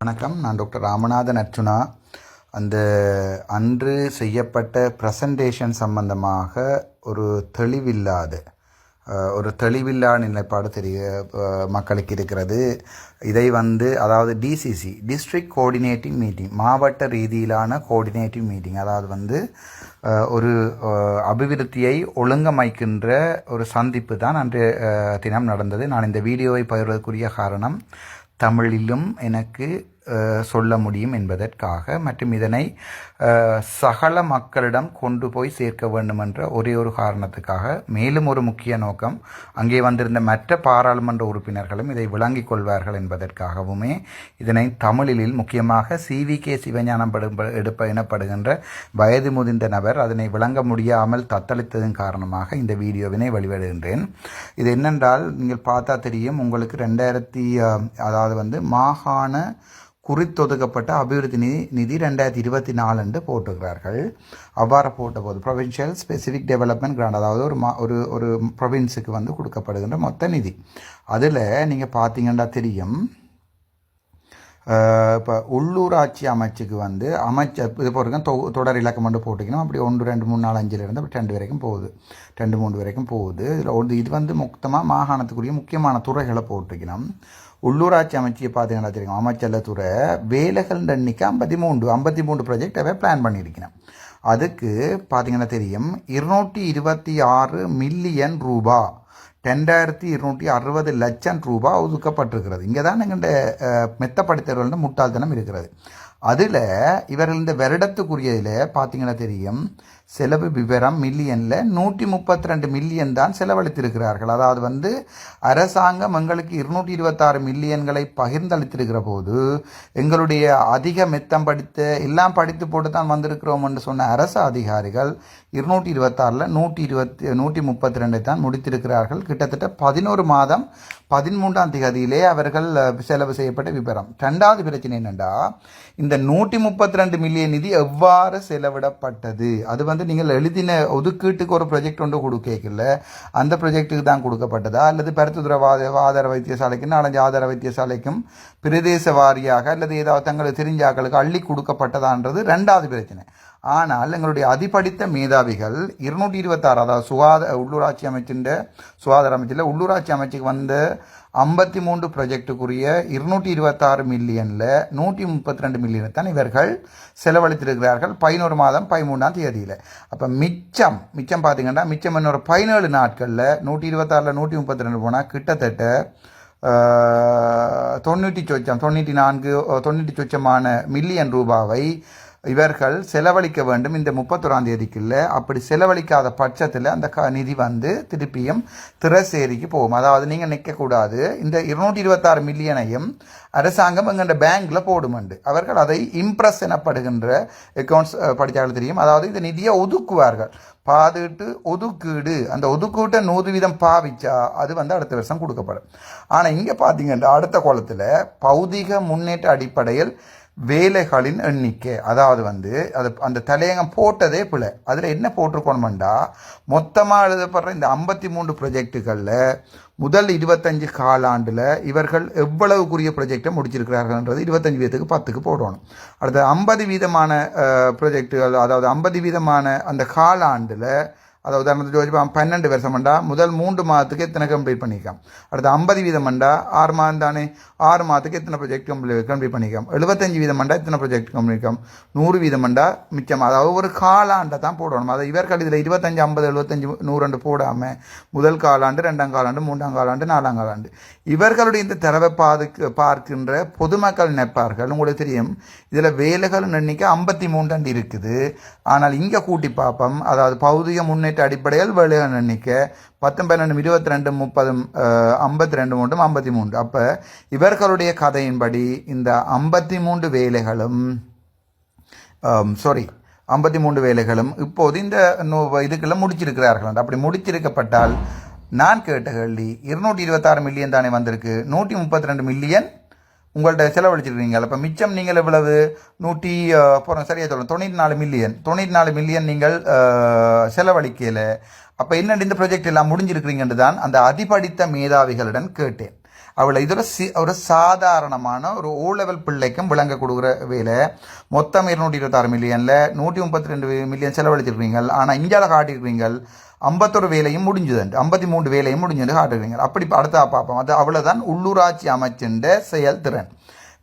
வணக்கம். நான் டாக்டர் ராமநாதன் அர்ச்சுனா அந்த அன்று செய்யப்பட்ட ப்ரெசன்டேஷன் சம்பந்தமாக ஒரு தெளிவில்லாத ஒரு தெளிவில்லா நிலைப்பாடு தெரிய மக்களுக்கு இருக்கிறது. இதை வந்து அதாவது டிசிசி டிஸ்ட்ரிக்ட் கோஆர்டினேட்டிங் மீட்டிங் மாவட்ட ரீதியிலான கோஆர்டினேட்டிவ் மீட்டிங் அதாவது வந்து ஒரு அபிவிருத்தியை ஒழுங்கமைக்கின்ற ஒரு சந்திப்பு தான் அன்று தினம் நடந்தது. நான் இந்த வீடியோவை பகிர்வதற்குரிய காரணம் தமிழிலும் எனக்கு சொல்ல முடியும் என்பதற்காக மற்றும் இதனை சகல மக்களிடம் கொண்டு போய் சேர்க்க வேண்டும் என்ற ஒரே ஒரு காரணத்துக்காக மேலும் ஒரு முக்கிய நோக்கம் அங்கே வந்திருந்த மற்ற பாராளுமன்ற உறுப்பினர்களும் இதை விளங்கிக் கொள்வார்கள் என்பதற்காகவுமே இதனை தமிழில் முக்கியமாக சிவி கே. சிவஞானம் எடுப்ப எனப்படுகின்ற வயது முதிர்ந்த நபர் அதனை விளங்க முடியாமல் தத்தளித்ததன் காரணமாக இந்த வீடியோவினை வெளியிடுகின்றேன். இது என்னென்றால் நீங்கள் பார்த்தா தெரியும் உங்களுக்கு ரெண்டாயிரத்தி அதாவது வந்து மாகாண குறித்தொதுக்கப்பட்ட அபிவிருத்தி நிதி நிதி ரெண்டாயிரத்தி இருபத்தி நாலுண்டு போட்டுக்கிறார்கள் அவ்வாறு போட்டபோது ப்ரொவின்ஷியல் ஸ்பெசிஃபிக் டெவலப்மெண்ட் கிராண்ட் அதாவது ஒரு மா ஒரு ஒரு ப்ரொவின்ஸுக்கு வந்து கொடுக்கப்படுகின்ற மொத்த நிதி. அதில் நீங்கள் பார்த்தீங்கன்னா தெரியும் இப்போ உள்ளூராட்சி அமைச்சுக்கு வந்து அமைச்சர் இது போடுறங்க தொ தொடர் இலக்கம் மட்டும் போட்டுக்கணும். அப்படி ஒன்று ரெண்டு மூணு நாலு அஞ்சுலேருந்து அப்படி ரெண்டு வரைக்கும் போகுது. ரெண்டு மூணு வரைக்கும் போகுது. இதில் ஒரு இது வந்து மொத்தமாக மாகாணத்துக்குரிய முக்கியமான துறைகளை போட்டுக்கணும். உள்ளூராட்சி அமைச்சியை பார்த்தீங்கன்னா தெரியும்? அமைச்சர் துறை வேலைகள் எண்ணிக்கை ஐம்பத்தி மூன்று ஐம்பத்தி மூன்று ப்ராஜெக்டாகவே பிளான் பண்ணியிருக்கணும். அதுக்கு பார்த்தீங்கன்னா தெரியும் இருநூற்றி இருபத்தி ஆறு மில்லியன் ரூபா ரெண்டாயிரத்தி இருநூற்றி அறுபது லட்சம் ரூபாய் ஒதுக்கப்பட்டிருக்கிறது. இங்கே தான் எங்கள்கிட்ட மெத்தப்படுத்தவர்கள்ட்ட முட்டாள்தனம் இருக்கிறது அதில் இவர்கள் இந்த வருடத்துக்குரியதில் பார்த்தீங்கன்னா தெரியும் செலவு விவரம் மில்லியனில் நூற்றி முப்பத்தி ரெண்டு மில்லியன் தான் செலவழித்திருக்கிறார்கள். அதாவது வந்து அரசாங்கம் எங்களுக்கு இருநூற்றி இருபத்தாறு மில்லியன்களை பகிர்ந்தளித்திருக்கிற போது எங்களுடைய அதிக மெத்தம் படித்த எல்லாம் படித்து போட்டு தான் வந்திருக்கிறோம் என்று சொன்ன அரசு அதிகாரிகள் இருநூற்றி இருபத்தாறில் நூற்றி இருபத்தி நூற்றி முப்பத்தி ரெண்டை தான் முடித்திருக்கிறார்கள். கிட்டத்தட்ட பதினோரு மாதம் பதிமூன்றாம் தேதியிலே அவர்கள் செலவு செய்யப்பட்ட விவரம். ரெண்டாவது பிரச்சனை என்னென்னா இந்த நூற்றி முப்பத்தி ரெண்டு மில்லியன் நிதி எவ்வாறு செலவிடப்பட்டது? அது வந்து நீங்கள் எழுதின ஒதுக்கீட்டுக்கு ஒரு ப்ரொஜெக்ட் ஒன்று கொடுக்கல அந்த ப்ரொஜெக்ட்டுக்கு தான் கொடுக்கப்பட்டதா? அல்லது பருத்துத்துறை ஆதார வைத்தியசாலைக்கும் நாலஞ்சு ஆதார வைத்தியசாலைக்கும் பிரதேச வாரியாக அல்லது ஏதாவது தங்களுக்கு தெரிஞ்சாக்களுக்கு அள்ளி கொடுக்கப்பட்டதான்றது ரெண்டாவது பிரச்சனை. ஆனால் எங்களுடைய அதிபடித்த மேதாவிகள் இருநூற்றி இருபத்தாறு அதாவது சுகாதார உள்ளூராட்சி அமைச்சின் சுகாதார அமைச்சில் உள்ளூராட்சி அமைச்சுக்கு வந்த ஐம்பத்தி மூன்று ப்ரொஜெக்டுக்குரிய இருநூற்றி இருபத்தாறு மில்லியனில் நூற்றி முப்பத்தி ரெண்டு மில்லியனை தான் இவர்கள் செலவழித்திருக்கிறார்கள். பதினோரு மாதம் பதிமூணாம் தேதியில். அப்போ மிச்சம் மிச்சம் பார்த்தீங்கன்னா மிச்சம் இன்னொரு பதினேழு நாட்களில் நூற்றி இருபத்தாறில் நூற்றி முப்பத்தி ரெண்டு போனால் கிட்டத்தட்ட தொண்ணூற்றி சொச்சம் தொண்ணூற்றி நான்கு தொண்ணூற்றி சொச்சமான மில்லியன் ரூபாவை இவர்கள் செலவழிக்க வேண்டும் இந்த முப்பத்தொராம் தேதிக்குள்ளே. அப்படி செலவழிக்காத பட்சத்தில் அந்த க நிதி வந்து திருப்பியும் திரசேரிக்கு போகும். அதாவது நீங்கள் நிற்கக்கூடாது இந்த இருநூற்றி இருபத்தாறு மில்லியனையும் அரசாங்கம் எங்கள்ட பேங்க்கில் போடுமண்டு. அவர்கள் அதை இம்ப்ரெஸ் எனப்படுகின்ற அக்கௌண்ட்ஸ் படித்தாலும் தெரியும். அதாவது இந்த நிதியை ஒதுக்குவார்கள். பாதுட்டு ஒதுக்கீடு. அந்த ஒதுக்கீட்டை நூறு வீதம் பாவிச்சா அது வந்து அடுத்த வருஷம் கொடுக்கப்படும். ஆனால் இங்கே பார்த்தீங்கன்னா அடுத்த கோலத்தில் பௌதிக முன்னேற்ற அடிப்படையில் வேலைகளின் எண்ணிக்கை. அதாவது வந்து அது அந்த தலையங்கம் போட்டதே பிழை. அதில் என்ன போட்டிருக்கணுமெண்டா மொத்தமாக எழுதப்படுற இந்த ஐம்பத்தி மூன்று ப்ரொஜெக்டுகளில் முதல் இருபத்தஞ்சு காலாண்டில் இவர்கள் எவ்வளவுக்குரிய ப்ரொஜெக்டை முடிச்சிருக்கிறார்கள்ன்றது இருபத்தஞ்சு வீதத்துக்கு பத்துக்கு போடணும். அடுத்து ஐம்பது வீதமான ப்ரொஜெக்டுகள் அதாவது ஐம்பது வீதமான அந்த காலாண்டில் அதாவது உதாரணத்துக்கு யோசிப்போம் பன்னெண்டு வருஷம் வருஷம்ண்டா முதல் மூன்று மாதத்துக்கு எத்தனை கம்ப்ளீட் பண்ணிக்கலாம் அடுத்து ஐம்பது வீதம்ண்டா ஆறு மாதம் தானே? ஆறு மாதத்துக்கு எத்தனை ப்ரொஜெக்ட் கம்ப்ளீட் கம்ப்ளீட் பண்ணிக்கலாம் எழுபத்தஞ்சு வீதம்ண்டா எத்தனை ப்ரொஜெக்ட் கம்ப்ளீட் நூறு வீதம்ண்டா மிச்சம் அதாவது ஒரு காலாண்டை தான் போடணும். அதை இவர்கள் இதில் இருபத்தஞ்சு ஐம்பது எழுபத்தஞ்சு நூறு போடாமல் முதல் காலாண்டு ரெண்டாம் காலாண்டு மூன்றாம் காலாண்டு நாலாம் காலாண்டு. இவர்களுடைய இந்த தரவை பாதுக்கு பார்க்கின்ற பொதுமக்கள் நினைப்பார்கள். உங்களுக்கு தெரியும் இதில் வேலைகள் எண்ணிக்கை ஐம்பத்தி மூன்றாண்டு இருக்குது. ஆனால் இங்கே கூட்டி பார்ப்போம். அதாவது பௌதிக யூனிட் அடிப்படையில் வேலைகள் எண்ணிக்கை பத்து பன்னெண்டு இருபத்தி ரெண்டு முப்பது ஐம்பத்தி ரெண்டு மூன்றும் ஐம்பத்தி மூன்று அப்போ இவர்களுடைய கதையின்படி இந்த ஐம்பத்தி மூன்று வேலைகளும் சாரி ஐம்பத்தி மூன்று வேலைகளும் இப்போது இந்த இதுக்கெல்லாம் இதுக்குள்ள முடிச்சிருக்கிறார்கள். அப்படி முடிச்சிருக்கப்பட்டால் நான் கேட்ட கேள்வி இருநூற்றி இருபத்தாறு மில்லியன் தானே வந்திருக்கு. நூற்றி முப்பத்தி ரெண்டு மில்லியன் உங்கள்கிட்ட செலவழிச்சிருக்கீங்களா அப்போ மிச்சம் நீங்கள் எவ்வளவு? நூற்றி போகிறோம் சரியாக சொல்லணும் தொண்ணூற்றி நாலு மில்லியன் தொண்ணூற்றி நாலு மில்லியன் நீங்கள் செலவழிக்கல. அப்போ என்ன இந்த ப்ராஜெக்ட் எல்லாம் முடிஞ்சிருக்கிறீங்கன்னு தான் அந்த அதிபடித்த மேதாவிகளுடன் கேட்டேன். அவளை இதோட சி ஒரு சாதாரணமான ஒரு ஓ லெவல் பிள்ளைக்கும் விளங்க கொடுக்குற வேலை. மொத்தம் இருநூற்றி இருபத்தாறு மில்லியனில் நூற்றி முப்பத்தி ரெண்டு மில்லியன் செலவழிச்சிருக்கீங்க ஆனால் இந்தியாவில் காட்டியிருக்கீங்க ஐம்பத்தொரு வேலையும் முடிஞ்சதுண்டு. ஐம்பத்தி மூன்று வேலையும் முடிஞ்சது காட்டுறீங்க அப்படி அடுத்த பார்ப்போம். அது அவ்வளோதான் உள்ளூராட்சி அமைச்சின்ற செயல்திறன்.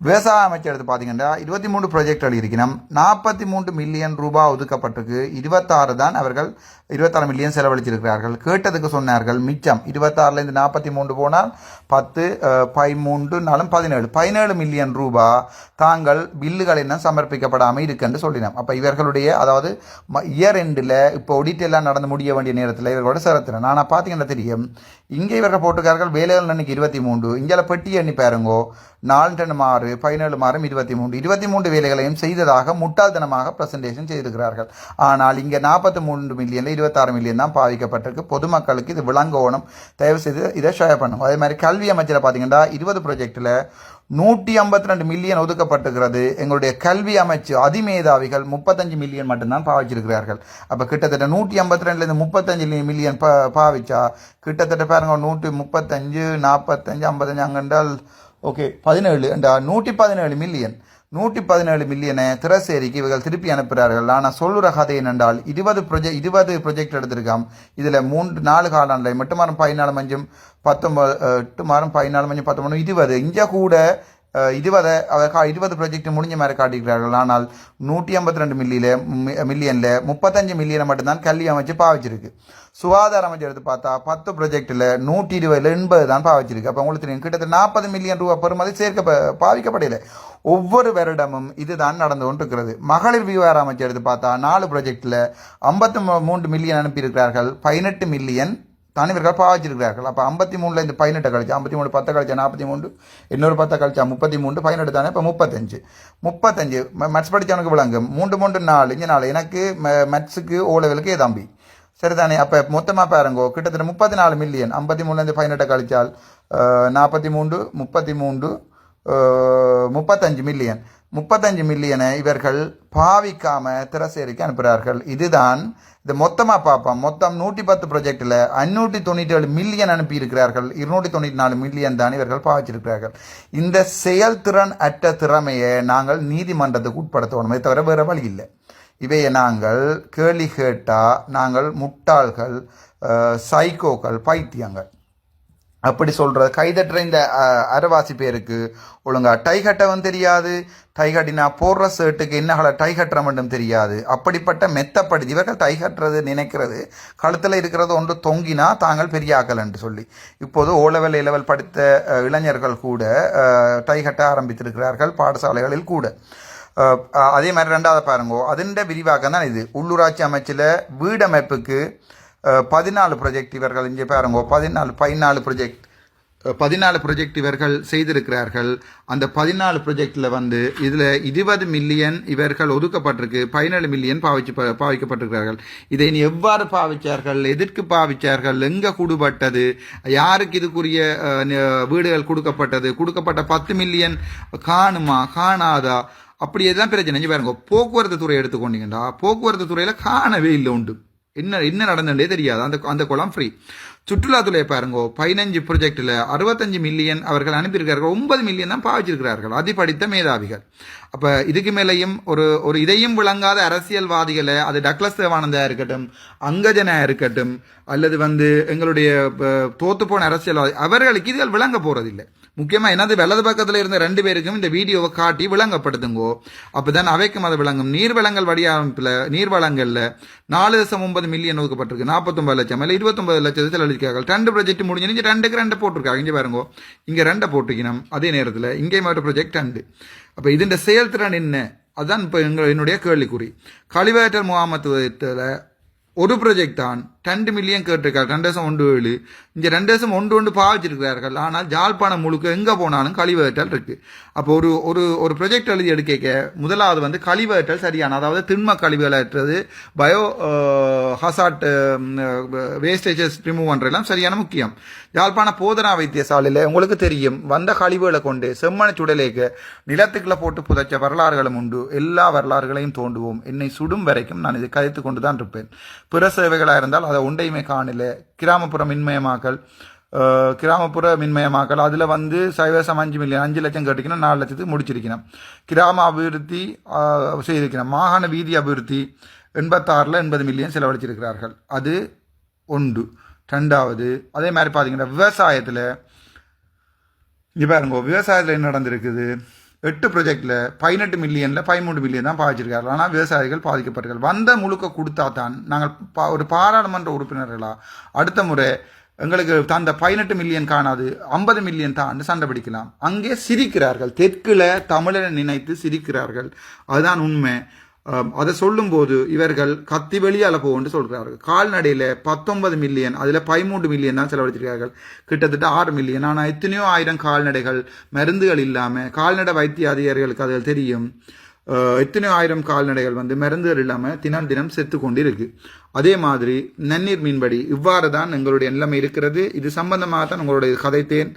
விவசாய அமைச்சர் எடுத்து பார்த்தீங்கன்னா இருபத்தி மூன்று ப்ராஜெக்ட் எழுதியிருக்கணும் நாற்பத்தி மூன்று மில்லியன் ரூபாய் ஒதுக்கப்பட்டிருக்கு. இருபத்தாறு தான் அவர்கள் இருபத்தாறு மில்லியன் செலவழிச்சிருக்கிறார்கள். கேட்டதுக்கு சொன்னார்கள் மிச்சம் இருபத்தாறுலேருந்து நாற்பத்தி மூன்று போனால் பத்து அஹ், பதிமூன்று நாலும் பதினேழு. பதினேழு மில்லியன் ரூபாய் தாங்கள் பில்லுகள் என்ன சமர்ப்பிக்கப்படாமல் இருக்குன்னு சொல்லினோம். அப்போ இவர்களுடைய அதாவது இயர் எண்டில் இப்போ ஒடிட் எல்லாம் நடந்து முடிய வேண்டிய நேரத்தில் இவர்களோட சிறத்தின நான் பார்த்தீங்கன்னா தெரியும் இங்கே இவர்கள் போட்டிருக்கார்கள் வேலைகள் அன்னைக்கு இருபத்தி மூன்று. இங்கே பெட்டி எண்ணி பாருங்கோ நாலு டன் ஆறு பதினேழு மாறும் இருபத்தி மூன்று இருபத்தி மூன்று வேலைகளையும் செய்ததாக முட்டாள்தனமாக பிரசன்டேஷன் செய்திருக்கிறார்கள். ஆனால் இங்கே நாற்பத்தி மூன்று மில்லியனில் இருபத்தாறு மில்லியன் தான் பாதிக்கப்பட்டிருக்கு பொதுமக்களுக்கு இது விளங்கோணம் தயவு செய்து இதை ஷேர் பண்ணும் அதே மாதிரி கல்வி அமைச்சரை பார்த்தீங்கன்னா இருபது ப்ரொஜெக்டில் நூற்றி ஐம்பத்தி ரெண்டு மில்லியன் ஒதுக்கப்பட்டிருக்கிறது. எங்களுடைய கல்வி அமைச்சு அதிமேதாவிகள் முப்பத்தஞ்சு மில்லியன் மட்டும்தான் பாவிச்சிருக்கிறார்கள். அப்போ கிட்டத்தட்ட நூற்றி ஐம்பத்தி ரெண்டுலேருந்து முப்பத்தஞ்சு மில்லியன் பா பாவிச்சா கிட்டத்தட்ட பாருங்க நூற்றி முப்பத்தஞ்சு நாற்பத்தஞ்சு ஐம்பத்தஞ்சு அங்கென்றால் ஓகே பதினேழு அண்டா நூற்றி பதினேழு மில்லியன் நூற்றி பதினேழு மில்லியனை திரசேரிக்கு இவர்கள் திருப்பி அனுப்புகிறார்கள். ஆனால் சொல்லுற கதை என்னென்றால் இருபது ப்ரொஜெக்ட் இருபது ப்ரொஜெக்ட் எடுத்திருக்காம். இதில் மூன்று நாலு காலாண்டில் மட்டும் மாதம் பதினாலு மஞ்சம் பத்தொம்பது எட்டு மாதம் பதினாலு மஞ்சம் பத்தொம்பது இருபது. இங்கே கூட இருபதை அவர் கா இருபது ப்ராஜெக்ட் முடிஞ்ச மாதிரி காட்டியிருக்கிறார்கள். ஆனால் நூற்றி ஐம்பத்தி ரெண்டு மில்லியில் மில்லியனில் முப்பத்தஞ்சு மில்லியனை மட்டும்தான் கல்வி அமைச்சு பாவிச்சிருக்கு. சுகாதார அமைச்சர் எடுத்து பார்த்தா பத்து ப்ராஜெக்டில் நூற்றி இருபதில் எண்பது தான் பாவிச்சிருக்கு. அப்போ உங்களுக்கு தெரியும் கிட்டத்தட்ட நாற்பது மில்லியன் ரூபா பெறுமதி சேர்க்க பாவிக்கப்படலை. ஒவ்வொரு வருடமும் இதுதான் நடந்து கொண்டிருக்கிறது. மகளிர் விவகார அமைச்சர் எடுத்து பார்த்தா நாலு ப்ராஜெக்டில் ஐம்பத்தி மூன்று மில்லியன் அனுப்பியிருக்கிறார்கள். பதினெட்டு மில்லியன் தான் பாவிச்சிருக்கிறார்கள் அப்போ ஐம்பத்தி மூணில் இந்த பதினெட்டை கழிச்சா ஐம்பத்தி மூணு பத்து கழிச்சா நாற்பத்தி மூணு இன்னொரு பத்தை கழிச்சா முப்பத்தி மூணு பதினெட்டு தானே இப்போ முப்பத்தஞ்சு. முப்பத்தஞ்சு மேத்ஸ் படித்தவனுக்கு விளங்கும். மூன்று மூன்று நாலு இங்கே நாலு. எனக்கு மேத்ஸுக்கு ஓ லெவலுக்கு சரி சரிதானே? அப்போ மொத்தமாக பாருங்கோ கிட்டத்தட்ட முப்பத்தி நாலு மில்லியன் ஐம்பத்தி மூணுலேருந்து பதினெட்டை கழிச்சால் நாற்பத்தி மூன்று முப்பத்தி மூன்று முப்பத்தஞ்சு மில்லியன் முப்பத்தஞ்சு மில்லியனை இவர்கள் பாவிக்காம திரசேரிக்கு அனுப்புகிறார்கள் இதுதான் இது மொத்தமாக பார்ப்போம். மொத்தம் நூற்றி பத்து ப்ரொஜெக்டில் ஐநூற்றி தொண்ணூற்றி ஏழு மில்லியன் அனுப்பியிருக்கிறார்கள். இருநூற்றி தொண்ணூற்றி நாலு மில்லியன் தான் இவர்கள் பாவிச்சிருக்கிறார்கள். இந்த செயல்திறன் அற்ற திறமையை நாங்கள் நீதிமன்றத்துக்கு உட்படுத்தணுமே தவிர வேறு வழி இல்லை. இவையை நாங்கள் கேள்வி கேட்டால் நாங்கள் முட்டாள்கள் சைக்கோக்கள் பைத்தியங்கள். அப்படி சொல்கிற கைதட்டுற இந்த அரவாசி பேருக்கு ஒழுங்கா டை கட்டவும் தெரியாது. டை கட்டினா போடுற ஷர்ட்டுக்கு என்ன கலர் டை கட்டுற மட்டும் தெரியாது. அப்படிப்பட்ட மெத்தப்படுத்தி இவர்கள் டை கட்டுறது நினைக்கிறது கழுத்தில் இருக்கிறது ஒன்று தொங்கினா தாங்கள் பெரிய ஆக்கல் என்று சொல்லி. இப்போது ஓ லெவல் படித்த இளைஞர்கள் கூட டை கட்ட ஆரம்பித்திருக்கிறார்கள் பாடசாலைகளில் கூட. அதே மாதிரி ரெண்டாவது பாருங்கோ அதுண்ட விரிவாக்கம் தான் இது. உள்ளூராட்சி அமைச்சில் வீடமைப்புக்கு பதினாலு ப்ரொஜெக்ட் இவர்கள் இங்கே பாருங்க பதினாலு பதினாலு ப்ரொஜெக்ட் பதினாலு ப்ரொஜெக்ட் இவர்கள் செய்திருக்கிறார்கள். அந்த பதினாலு ப்ரொஜெக்டில் வந்து இதில் இருபது மில்லியன் இவர்கள் ஒதுக்கப்பட்டிருக்கு பதினேழு மில்லியன் பாவிச்சு ப- பாவிக்கப்பட்டிருக்கிறார்கள். இதை இனி எவ்வாறு பாவிச்சார்கள் எதற்கு பாவிச்சார்கள் எங்கே கூடுபட்டது யாருக்கு இதுக்குரிய வீடுகள் கொடுக்கப்பட்டது கொடுக்கப்பட்ட பத்து மில்லியன் காணுமா காணாதா? அப்படி எதுதான் பிரச்சனை. பாருங்க போக்குவரத்து துறை எடுத்துக்கொண்டீங்கன்னா போக்குவரத்து துறையில் காணவே இல்லை உண்டு. என்ன என்ன நடந்ததே தெரியாது. அந்த அந்த குளம் ஃப்ரீ சுற்றுலாத்துறையை பாருங்க பதினஞ்சு ப்ரொஜெக்டில் அறுபத்தஞ்சு மில்லியன் அவர்கள் அனுப்பியிருக்கிறார்கள். ஒன்பது மில்லியன் தான் பாவிச்சிருக்கிறார்கள். அதிபடித்த மேதாவிகள். அப்போ இதுக்கு மேலேயும் ஒரு ஒரு இதையும் விளங்காத அரசியல்வாதிகளை அது டக்ளஸ் தேவானந்தா இருக்கட்டும் அங்கஜனா இருக்கட்டும் அல்லது வந்து எங்களுடைய அஹ், தோத்து போன அரசியல்வாதி அவர்களுக்கு இதுகள் விளங்க போகிறதில்லை முக்கியமாக என்னது வலது பக்கத்தில் இருந்த ரெண்டு பேருக்கும் இந்த வீடியோவை காட்டி விளங்கப்படுத்துங்கோ. அப்பதான் அவைக்கும் அது விளங்கும். நீர் வளங்கள் வடிவமைப்பில் நீர் வளங்களில் நாலு தசம் ஒன்பது மில்லியன் ஒதுக்கப்பட்டிருக்கு. நாற்பத்தொம்பது லட்சம். இல்லை இருபத்தொம்பது லட்சத்தில் அளிக்கிறார்கள் ரெண்டு ப்ராஜெக்ட் முடிஞ்சு இங்கே ரெண்டுக்கு ரெண்டு போட்டிருக்காங்க. இங்கே பாருங்க. இங்கே ரெண்டை போட்டுக்கணும் அதே நேரத்தில் இங்கே ஒரு ப்ராஜெக்ட் ரெண்டு. அப்போ இதுன்ற செயல்திறன் என்ன? அதுதான் இப்போ எங்கள் என்னுடைய கேள்விக்குறி. கழிவேற்றல் முகாமத்துவத்தில் ஒரு ப்ராஜெக்ட் தான் ரெண்டு மில்லியன் கேட்டிருக்காரு ரெண்டு வருஷம் ஒன்று ஏழு இங்கே ரெண்டு வருஷம் ஒன்று ஒன்று பாவிச்சிருக்கிறார்கள் ஆனால் ஜாழ்ப்பாணம் முழுக்க எங்கே போனாலும் கழிவகற்றல் இருக்குது அப்போ ஒரு ஒரு ஒரு ப்ரொஜெக்ட் எழுதி எடுக்க முதலாவது வந்து கழிவகற்றல் சரியான அதாவது திண்ம கழிவுகள் ஏற்றது பயோ ஹசாட் வேஸ்டேஜஸ் ரிமூவ் பண்ணுறதுலாம் சரியான முக்கியம் யாழ்ப்பாண போதனா வைத்தியசாலையில் உங்களுக்கு தெரியும் வந்த கழிவுகளை கொண்டு செம்மண சுடலேக்கு நிலத்துக்குள்ள போட்டு புதைச்ச வரலாறுகளும் உண்டு எல்லா வரலாறுகளையும் தோண்டுவோம் என்னை சுடும் வரைக்கும் நான் இதை கதைத்து கொண்டு தான் இருப்பேன் பிற சேவைகளாக இருந்தால் அதை உண்டையுமே காணல கிராமப்புற மின்மயமாக்கல் கிராமப்புற மின்மயமாக்கல் அதில் வந்து சைவசம் அஞ்சு மில்லியன் அஞ்சு லட்சம் கட்டிக்கணும் நாலு லட்சத்துக்கு முடிச்சிருக்கணும். கிராம அபிவிருத்தி செய்திருக்கணும். மாகாண வீதி அபிவிருத்தி எண்பத்தாறில் எண்பது மில்லியன் செலவழிச்சிருக்கிறார்கள். அது ஒன்று. ரெண்டாவது அதே மாதிரி பார்த்தீங்கன்னா விவசாயத்தில் இப்போ பாருங்க விவசாயத்தில் என்ன நடந்திருக்குது? எட்டு ப்ராஜெக்டில் பதினெட்டு மில்லியனில் பதிமூணு மில்லியன் தான் பாதிச்சிருக்காரு ஆனால் விவசாயிகள் பாதிக்கப்பட்டார்கள். வந்த முழுக்க கொடுத்தா தான் நாங்கள் பா ஒரு பாராளுமன்ற உறுப்பினர்களாக அடுத்த முறை எங்களுக்கு தந்த பதினெட்டு மில்லியன் காணாது ஐம்பது மில்லியன் தான் சண்டை பிடிக்கலாம். அங்கே சிரிக்கிறார்கள். தெற்கில் தமிழரை நினைத்து சிரிக்கிறார்கள். அதுதான் உண்மை. அதை சொல்லும்போது இவர்கள் கத்தி வெளியால போகும்னு சொல்கிறார்கள் கால்நடையில் பத்தொன்பது மில்லியன் அதில் பதிமூன்று மில்லியன் தான் செலவழித்திருக்கிறார்கள் கிட்டத்தட்ட ஆறு மில்லியன் ஆனால் எத்தனையோ ஆயிரம் கால்நடைகள் மருந்துகள் இல்லாமல் கால்நடை வைத்திய அதிகாரிகளுக்கு அதில் தெரியும். எத்தனையோ ஆயிரம் கால்நடைகள் வந்து மருந்துகள் இல்லாமல் தினம் தினம் செத்து கொண்டு இருக்கு அதே மாதிரி நன்னீர் மீன்படி இவ்வாறு தான் எங்களுடைய நிலைமை இருக்கிறது. இது சம்பந்தமாக தான் உங்களுடைய கதைத்தேன்.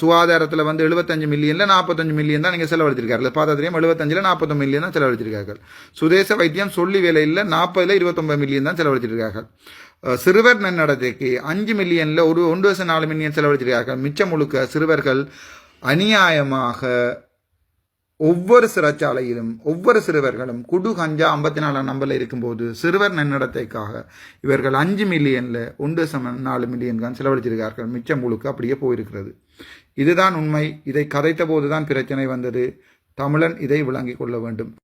சுகாதாரத்தில் வந்து எழுபத்தஞ்சு மில்லியனில் நாற்பத்தஞ்சு மில்லியன் தான் நீங்கள் செலவழிச்சிருக்காரு. பார்த்தா தெரியும் எழுபத்தஞ்சில் நாற்பத்தொம்பது மில்லியன் தான் செலவழிச்சிருக்கார்கள். சுதேச வைத்தியம் சொல்லி வேலையில் நாற்பதில் இருபத்தொம்பது மில்லியன் தான் செலவழிச்சிருக்கார்கள். சிறுவர் நன்னடத்தைக்கு அஞ்சு மில்லியனில் ஒரு ஒன்று வருஷம் நாலு மில்லியன் செலவழிச்சிருக்கார்கள். மிச்சம் முழுக்க சிறுவர்கள் அநியாயமாக ஒவ்வொரு சிறைச்சாலையிலும் ஒவ்வொரு சிறுவர்களும் குடு கஞ்சா ஐம்பத்தி நாலாம் நம்பரில் இருக்கும்போது சிறுவர் நன்னடத்தைக்காக இவர்கள் அஞ்சு மில்லியனில் ஒன்று சம நாலு மில்லியன் தான் செலவழிச்சிருக்கார்கள். மிச்சம் முழுக்க அப்படியே போயிருக்கிறது. இதுதான் உண்மை. இதை கதைத்த போதுதான் பிரச்சனை வந்தது. தமிழன் இதை விளங்கிக் கொள்ள வேண்டும்.